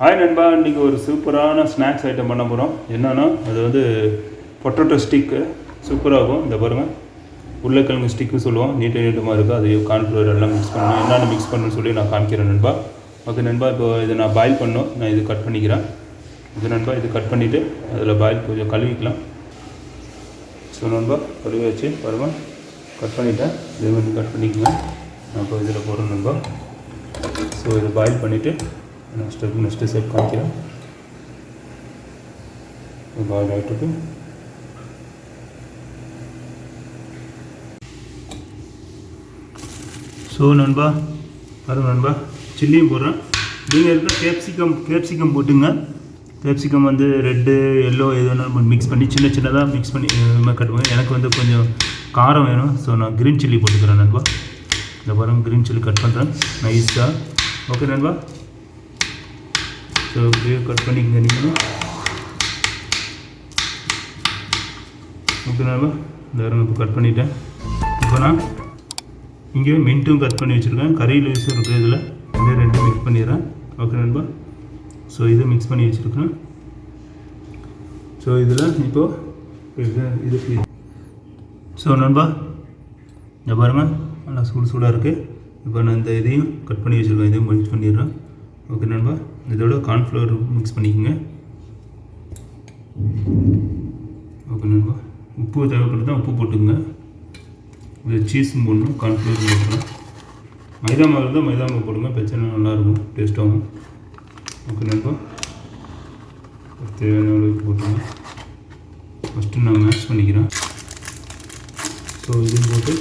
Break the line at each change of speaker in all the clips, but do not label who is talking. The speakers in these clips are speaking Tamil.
ஹாய் நண்பா இன்றைக்கி ஒரு சூப்பரான ஸ்நாக்ஸ் ஐட்டம் பண்ண போகிறோம் என்னென்னா அது வந்து பொட்டேட்டோ ஸ்டிக்கு சூப்பராகும் இந்த பாருங்கள் உருளைக்கிழங்கு ஸ்டிக்கு சொல்லுவோம். நீட்ட நீட்டமாக இருக்குது அது கார்ன்ஃப்ளவர் எல்லாம் மிக்ஸ் பண்ணணும் என்னென்ன மிக்ஸ் பண்ணணும்னு சொல்லி நான் காமிக்கிறேன் நண்பா. ஓகே நண்பா இப்போ இதை நான் பாயில் பண்ணோம் நான் இது கட் பண்ணிக்கிறேன். இது நண்பா இது கட் பண்ணிவிட்டு அதில் பாயில் கொஞ்சம் கழுவிக்கலாம். ஸோ நண்பா கழுவி வச்சு பருவம் கட் பண்ணிட்டேன். இதே மாதிரி கட் பண்ணிக்கலாம். நான் இப்போ இதில் போடுறேன் நண்பா. ஸோ இதை பாயில் பண்ணிவிட்டு நான் ஸ்டெப் நெக்ஸ்ட்டு ஸ்டெப் காமிக்கிறேன். பாயில் ஆகிட்டு ஸோ நண்பா அது நண்பா. சில்லியும் போடுறேன். நீங்கள் இருக்க கேப்சிகம் கேப்சிகம் போட்டுங்க. கேப்சிகம் வந்து ரெட்டு எல்லோ எது வேணாலும் மிக்ஸ் பண்ணி சின்ன சின்னதாக மிக்ஸ் பண்ணி கட்டுவோம். எனக்கு வந்து கொஞ்சம் காரம் வேணும். ஸோ நான் க்ரீன் சில்லி போட்டுக்கிறேன் நண்பா. இந்த பாருங்க க்ரீன் சில்லி கட் பண்ணுறேன் நைஸாக ஓகே நண்பா. ஸோ இப்படியே கட் பண்ணிக்கங்க நீங்கள் ஓகே நண்பா இந்த இப்போ கட் பண்ணிட்டேன். இப்போ நான் இங்கே மின்ட்டும் கட் பண்ணி வச்சுருக்கேன். கறி லூஸும் இருக்குது இதில். இதே ரெண்டும் மிக்ஸ் பண்ணிடுறேன். ஓகே நண்பா? ஸோ இதை மிக்ஸ் பண்ணி வச்சுருக்கேன். ஸோ இதில் இப்போது இது இதுக்கு ஸோ நண்பா இந்த பாருங்கள் நல்லா சூடு சூடாக இருக்குது இப்போ நான் இந்த இதையும் கட் பண்ணி வச்சுருக்கேன். இதையும் மிக்ஸ் பண்ணிடுறேன். ஓகே நண்பா இதோட கார்ன்ஃப்ளவர் மிக்ஸ் பண்ணிக்கோங்க. ஓகே நண்பா உப்பு தேவைப்படுதா உப்பு போட்டுங்க இது சீஸும் போடணும் கார்ன்ஃப்ளவர் போடணும். மைதா மாவு இருந்தால் மைதா மாவு போடுங்க பிரச்சனை நல்லாயிருக்கும் டேஸ்ட்டாகவும் ஓகே நண்பா தேவையான அளவுக்கு போட்டுங்க ஃபஸ்ட்டு நான் மேக்ஸ் பண்ணிக்கிறேன். ஸோ இதையும் போட்டு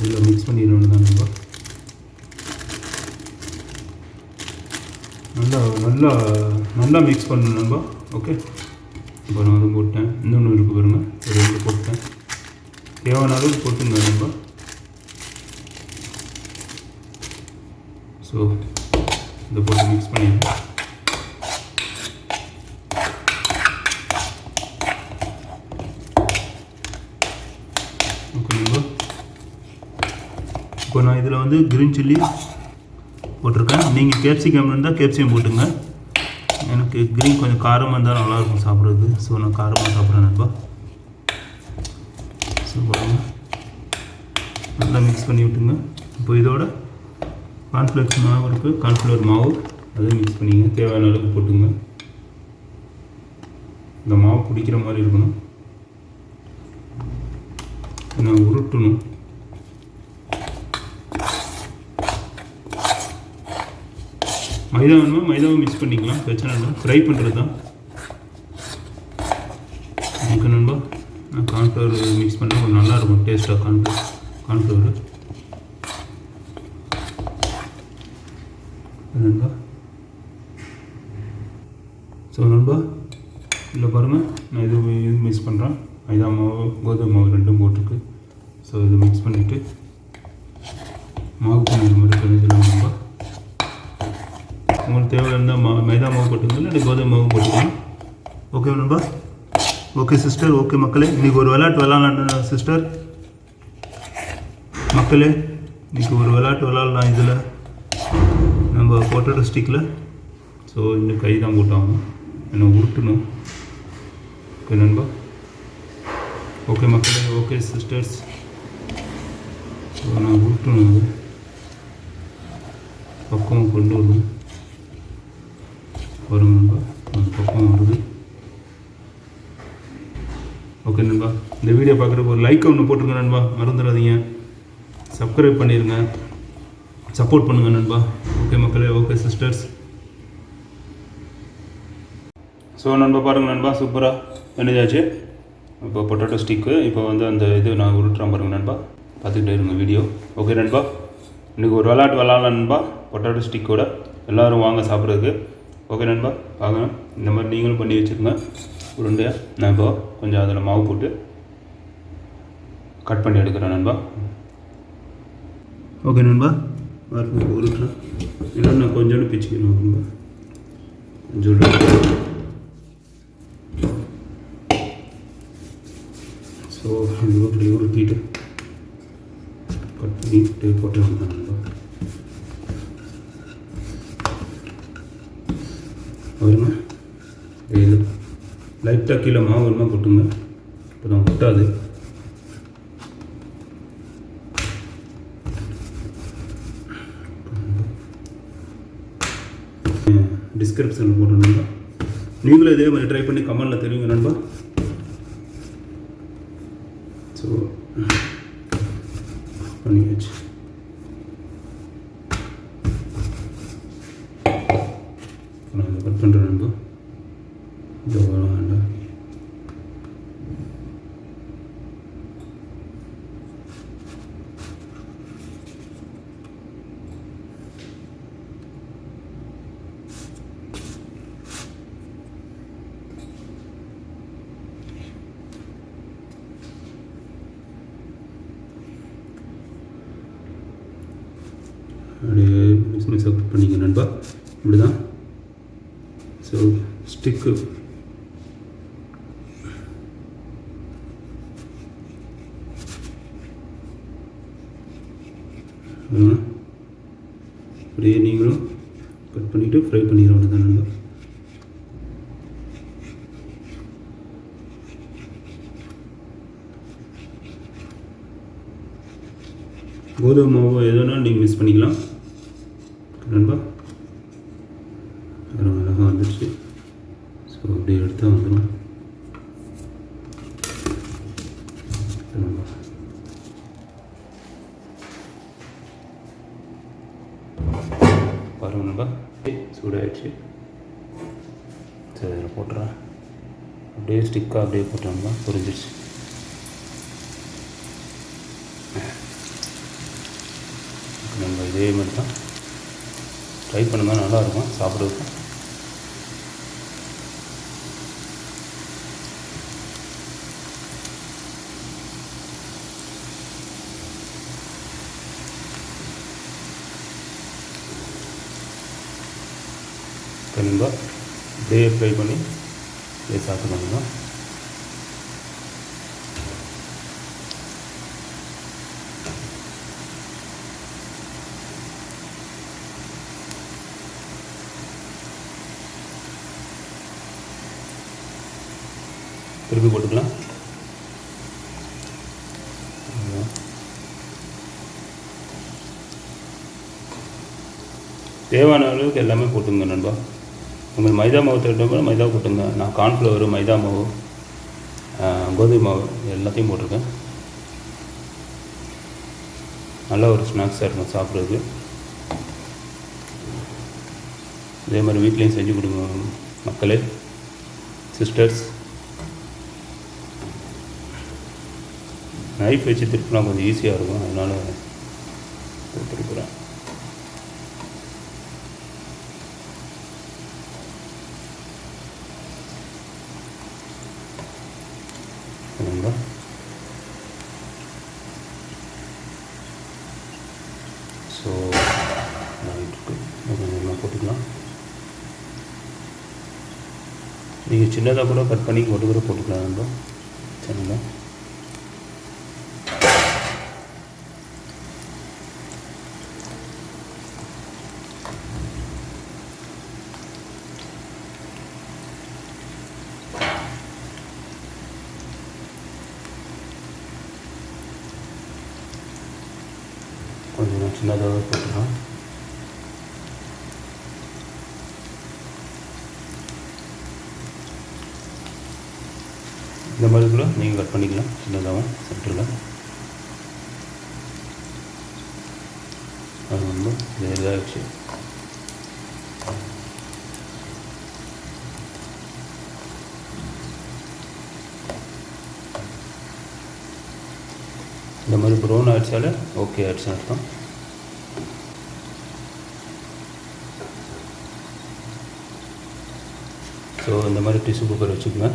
இதில் மிக்ஸ் பண்ணிடணும் தான் நண்பா. நல்லா நல்லா நல்லா மிக்ஸ் பண்ணணும் ஓகே இப்போ நான் அதுவும் போட்டேன். இன்னொன்று இருக்குது பாருங்க. ரெண்டு போட்டேன். தேவையான அளவுக்கு போட்டுங்க ஸோ இதை போட்டு மிக்ஸ் பண்ணிடுங்க இப்போ நான் இதில் வந்து க்ரீன் சில்லி போட்டிருக்கேன். நீங்கள் கேப்சிகம் இருந்தால் கேப்சிகம் போட்டுங்க. எனக்கு க்ரீன் கொஞ்சம் காரமாக இருந்தால் நல்லாயிருக்கும் சாப்பிட்றதுக்கு. ஸோ நான் காரமாக சாப்பிட்றேன் நண்பா. ஸோ பாருங்க. நல்லா மிக்ஸ் பண்ணி விட்டுங்க. இப்போ இதோட கார்ன்ஃப்ளெக்ஸ் மாவு இருக்குது கார்ன்ஃப்ளவர் மாவு. அதையும் மிக்ஸ் பண்ணிங்க. தேவையான அளவுக்கு போட்டுங்க. இந்த மாவு பிடிக்கிற மாதிரி இருக்கணும். நான் உருட்டணும். மைதா வேணுமா? மைதாவை மிக்ஸ் பண்ணிக்கலாம். பிரச்சனை இல்லை. ஃப்ரை பண்ணுறது தான் ஓகே நண்பா. நான் கார்ன்ஃப்ளவர் மிக்ஸ் பண்ணால் கொஞ்சம் நல்லாயிருக்கும். டேஸ்ட்டாக கார்ன்ஃப்ளவர் கார்ன்ஃப்ளவர் நண்பா. ஸோ நண்பா இல்லை பாருங்கள் நான் இது இது மிக்ஸ் பண்ணுறேன் மைதா மாவு கோதுமை மாவு ரெண்டும் போட்டிருக்கு. ஸோ இது மிக்ஸ் பண்ணிவிட்டு மாவு பண்ணி மாதிரி பண்ணிடலாம் நண்பா. உங்களுக்கு தேவை இருந்தால் மா மைதா மாவு போட்டுக்கோங்க இல்லை கோதுமை மாவு போட்டுக்கோங்க. ஓகே நண்பா? ஓகே சிஸ்டர் ஓகே மக்களே. இன்றைக்கி ஒரு விளையாட்டு விளாட்லாம் சிஸ்டர் மக்களே இன்றைக்கி ஒரு விளையாட்டு விளாட்லாம் இதில். நம்ம கோட்டை டிஸ்ட்ரிக்டில் ஸோ இன்னும் கை தான் போட்டாங்க என்ன உருட்டணும். ஓகே நண்பா? ஓகே மக்களே. ஓகே சிஸ்டர்ஸ் ஸோ நான் உருட்டணும். பக்கம் கொண்டு வரணும். வரும் நண்பா அந்த பக்கம் வருது ஓகே நண்பா. இந்த வீடியோ பார்க்குறப்ப ஒரு லைக் ஒன்று போட்டுருங்க நண்பா. மறந்துடாதீங்க. சப்ஸ்கிரைப் பண்ணிடுங்க சப்போர்ட் பண்ணுங்கள் நண்பா. ஓகே மக்களே ஓகே சிஸ்டர்ஸ் ஸோ நண்பா பாருங்கள் நண்பா. சூப்பராக பண்ணிதாச்சு இப்போ பொட்டேட்டோ ஸ்டிக்கு இப்போ வந்து அந்த இது நான் உருட்டுறேன் பாருங்கள் நண்பா. பார்த்துக்கிட்டே இருங்க வீடியோ ஓகே நண்பா. இன்றைக்கி ஒரு விளாட்டு விளாட்லாம் நண்பா. பொட்டேட்டோ ஸ்டிக்கோட எல்லோரும் வாங்க சாப்பிட்றதுக்கு. ஓகே நண்பா. பார்க்கலாம் இந்த மாதிரி நீங்களும் பண்ணி வச்சுக்கோங்க உருண்டையாக நான் இப்போ கொஞ்சம் அதில் மாவு போட்டு கட் பண்ணி எடுக்கிறேன் நண்பா. ஓகே நண்பா. பாருங்க உருட்டுறேன் இல்லை நான் கொஞ்சோண்டு பிச்சுக்கணும் நண்பா. கொஞ்சோண்டு. ஸோ இப்படி உருட்டிட்டு கட் பண்ணி போட்டு வந்தேன் நண்பா வருங்க இது லைட்டாக கீழே மாவு வேணுமா கொட்டுங்க. இப்போ தான் கொட்டாது டிஸ்கிரிப்ஷனில் போட்டு நண்பா. நீங்களும் இதே மாதிரி ட்ரை பண்ணி கமெண்டில் தெரியுங்க நண்பா. ஸோ பண்ணியாச்சு நான் கட் பண்ணுறேன் நண்பா இந்த வரம் வேண்டாம் அப்படியே மிஸ் மிஸ்ஸாக பண்ணிங்க நண்பா? இப்படி தான் ஸோ ஸ்டிக்கு அப்படியே நீங்களும் கட் பண்ணிவிட்டு ஃப்ரை பண்ணிடுவோம் தான் நண்பா. கோதுமை மாவு எதுனா நீங்கள் மிஸ் பண்ணிக்கலாம். நண்பா? அப்புறம் அழகாக வந்துடுச்சு ஸோ அப்படியே எடுத்தால் வந்துடும் நண்பா பாருங்க நண்பா. சூடாயிடுச்சு. சரி இதில் போட்டுறேன் அப்படியே ஸ்டிக்காக அப்படியே போட்டோம்னா புரிஞ்சிடுச்சு நம்ம இதே மாதிரி தான். ட்ரை பண்ணுங்க நல்லாயிருக்கும் சாப்பிடுறதுக்கு. கண்டிப்பாக இப்படியே ஃப்ரை பண்ணி இப்படியே சாப்பிட்டு திருப்பி போட்டுக்கலாம். தேவையான அளவுக்கு எல்லாமே போட்டுங்க நண்பா. உங்களுக்கு மைதா மாவு தேவைப்படும் மைதா போட்டுங்க. நான் கார்ன்ஃப்ளவர் மைதா மாவு கோதுமை மாவு எல்லாத்தையும் போட்டிருக்கேன். நல்ல ஒரு ஸ்நாக்ஸாக இருக்கும் சாப்பிட்றதுக்கு. இதே மாதிரி வீட்லேயும் செஞ்சு கொடுங்க மக்களே. சிஸ்டர்ஸ் நைஃப் வச்சு திருப்பினா கொஞ்சம் ஈஸியாக இருக்கும். அதனால் திருப்புறேன் ஸோ நைட்டுக்கு போட்டுக்கலாம். நீங்கள் சின்னதாக கூட கட் பண்ணி போட்டு கூட போட்டுக்கலாம் நண்பா. சரிங்களா கொஞ்சம் சின்னதாக போட்டுக்கலாம். இந்த மாதிரி கூட நீங்கள் கட் பண்ணிக்கலாம் சின்னதாக சென்டரில். அது வந்து இதாகிடுச்சு இந்த மாதிரி ப்ரௌன் ஆகிடுச்சாலே ஓகே ஆகிடுச்சுன்னு அர்த்தம். ஸோ இந்த மாதிரி டிஷ்யூ பேப்பர் வச்சுக்கோங்க.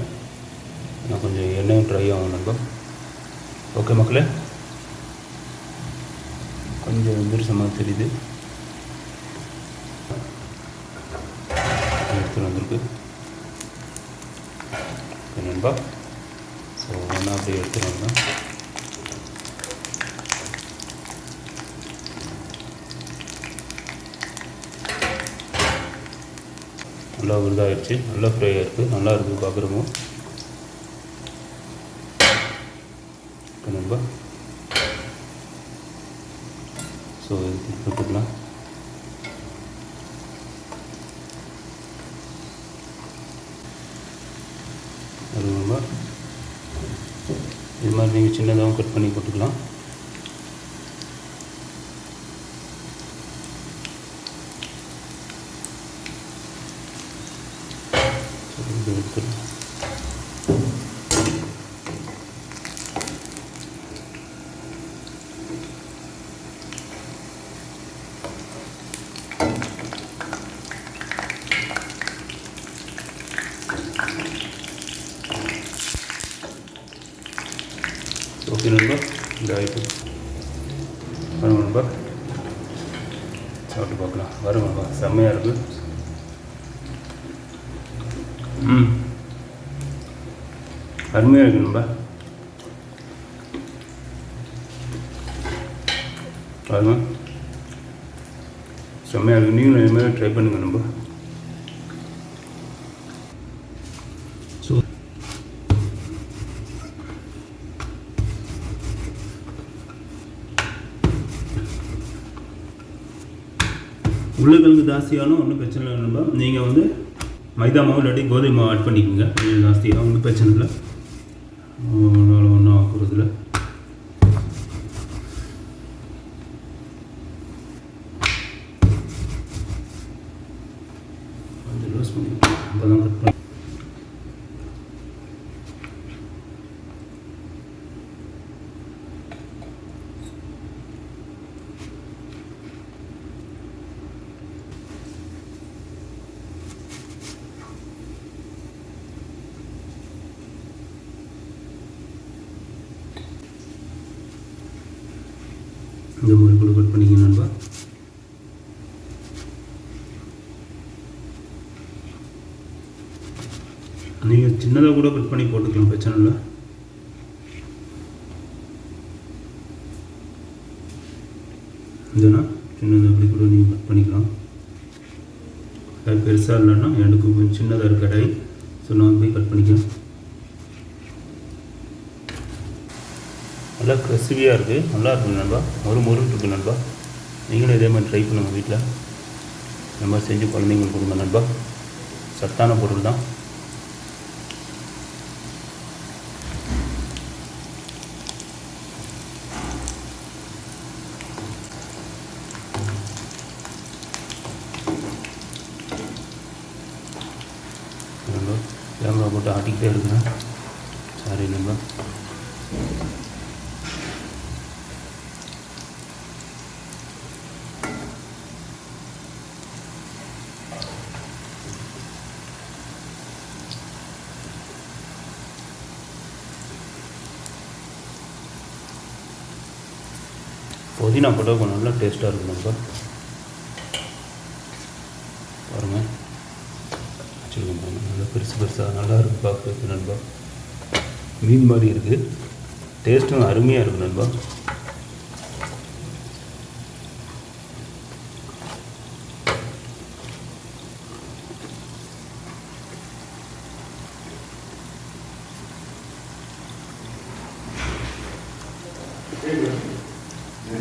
நான் கொஞ்சம் எண்ணெயும் ட்ரை ஆகும் நம்ப ஓகே மக்களே? கொஞ்சம் விருசமாக தெரியுது. எடுத்துகிட்டு வந்திருக்கு. நண்பா. ஸோ ஒன்றா அப்படியே எடுத்துகிட்டு வந்தேன். ஃபுல்லாக விருதாகிடுச்சு நல்லா ஃப்ரை ஆகிருக்கு நல்லா இருக்குது பார்க்குறவங்க நம்ம ஸோ இது போட்டுக்கலாம் அது நம்ம இது மாதிரி நீங்கள் சின்னதாகவும் கட் பண்ணி போட்டுக்கலாம். சரி, இது எடுத்துடலாம் ஓகே நண்பா இந்த ஆயிட்டு வரும் நண்பா சாப்பிட்டு பார்க்கலாம் வரும் நண்பா செம்மையாக இருக்கு ம் அருமையாக இருக்கு நண்பா பாருங்க. செம்மையாக இருக்கு. நீங்களும் இதுமாதிரி ட்ரை பண்ணுங்கள் நண்பா ஸோ உருளைக்கிழங்கு ஜாஸ்தியாலும் ஒன்றும் பிரச்சனை இல்லை நண்பா நீங்கள் வந்து மைதா மாவு இல்லாட்டி கோதுமை மாவு ஆட் பண்ணிக்கோங்க. ஜாஸ்தியாக ஒன்றும் பிரச்சனை இல்லை. ஒன்றும் ஒன்றும் ஆகுறதில்ல கொஞ்சம் லூஸ் பண்ணிக்கலாம் அப்போ தான் கட் பண்ணி இந்த மாதிரி கூட கட் பண்ணிக்க நண்பா. நீங்கள் சின்னதாக கூட கட் பண்ணி போட்டுக்கலாம் பிரச்சனை இல்லை. இதுனா சின்னதாக அப்படி கூட நீங்கள் கட் பண்ணிக்கலாம். அது பெருசாக இல்லைன்னா எனக்கு கொஞ்சம் சின்னதாக இருக்க கடாய் ஸோ நான் போய் கட் பண்ணிக்கிறேன் நல்லா கிறிஸ்பியாக இருக்குது நல்லா இருக்குது நண்பா. ஒரு முருன்னு இருக்குது நண்பா. நீங்களும் இதே மாதிரி ட்ரை பண்ணுங்கள் வீட்டில் இந்த மாதிரி செஞ்சு குழந்தைங்களுக்கு கொடுங்க நண்பா. சத்தான பொருள் தான். நண்பா கேமரா போட்டு ஆட்டிக்கிட்டே இருக்கிறேன். சாரி நண்பா. புதினா போட்டால் கொஞ்சம் நல்லா டேஸ்ட்டாக இருக்கும் நண்பா பாருங்கள் வச்சுருக்கோம் பாருங்கள் நல்லா பெருசு பெருசாக நல்லா இருக்குது பார்க்குறதுக்கு நண்பா. மீன் மாதிரி இருக்குது டேஸ்ட்டும் அருமையாக இருக்கும் நண்பா.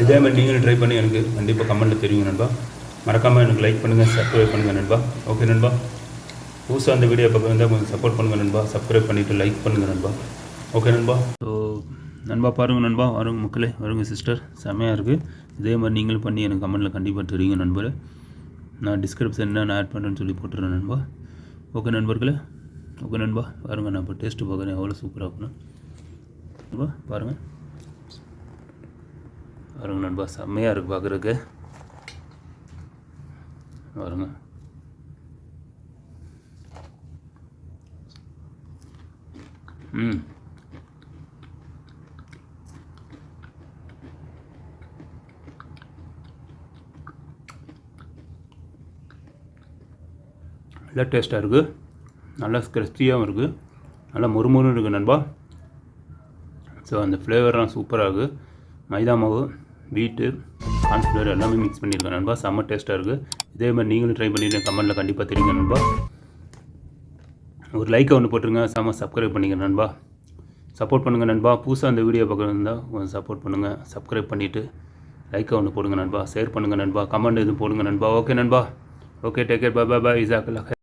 இதே மாதிரி நீங்களும் ட்ரை பண்ணி எனக்கு கண்டிப்பாக கமெண்ட்டில் தெரியுங்க நண்பா. மறக்காமல் எனக்கு லைக் பண்ணுங்கள் சப்ஸ்கிரைப் பண்ணுங்கள் நண்பா. ஓகே நண்பா. புதுசாக அந்த வீடியோ பக்கம் வந்தால் கொஞ்சம் சப்போர்ட் பண்ணுங்கள் நண்பா. சப்ஸ்கிரைப் பண்ணிவிட்டு லைக் பண்ணுங்கள் நண்பா. ஓகே நண்பா. ஸோ நண்பா பாருங்கள் நண்பா. வருங்க மக்களே வருங்க சிஸ்டர் செமையாக இருக்குது இதே மாதிரி நீங்களும் பண்ணி எனக்கு கமெண்ட்டில் கண்டிப்பாக தெரியுங்க நண்பர். நான் டிஸ்கிரிப்ஷன் என்ன நான் ஆட் பண்ணுறேன்னு சொல்லி போட்டுறேன் நண்பா. ஓகே நண்பர்களே. ஓகே நண்பா. பாருங்கள் நான் இப்போ டேஸ்ட்டு பார்க்குறேன். எவ்வளோ சூப்பராக இருக்குன்னு. நண்பா பாருங்கள் வருங்க நண்பா செம்மையாக இருக்குது பார்க்குறதுக்கு வருங்க. ம். நல்லா டேஸ்ட்டாக இருக்குது நல்லா கிறிஸ்பியாகவும் இருக்குது நல்லா முறுமுறுன்னு இருக்குது நண்பா. ஸோ அந்த ஃப்ளேவர்லாம் சூப்பராக இருக்குது மைதா மாவு. வீட்டு கார்ன்ஃப்ளவர் எல்லாமே மிக்ஸ் பண்ணியிருக்கேன் நண்பா. செம்ம டேஸ்ட்டாக இருக்குது இதே மாதிரி நீங்களும் ட்ரை பண்ணிட்டு கமெண்ட்டில் கண்டிப்பாக தெரியுங்க நண்பா. ஒரு லைக்கை ஒன்று போட்டுருங்க. செம சப்ஸ்கிரைப் பண்ணிங்க நண்பா. சப்போர்ட் பண்ணுங்கள் நண்பா. புதுசாக அந்த வீடியோ பார்க்க இருந்தால் கொஞ்சம் சப்போர்ட் பண்ணுங்கள் சப்ஸ்கிரைப் பண்ணிவிட்டு லைக்கை ஒன்று போடுங்க நண்பா. ஷேர் பண்ணுங்கள் நண்பா. கமெண்ட் எதுவும் போடுங்க நண்பா. ஓகே நண்பா. Okay take care bye bye bye இசாக்கில்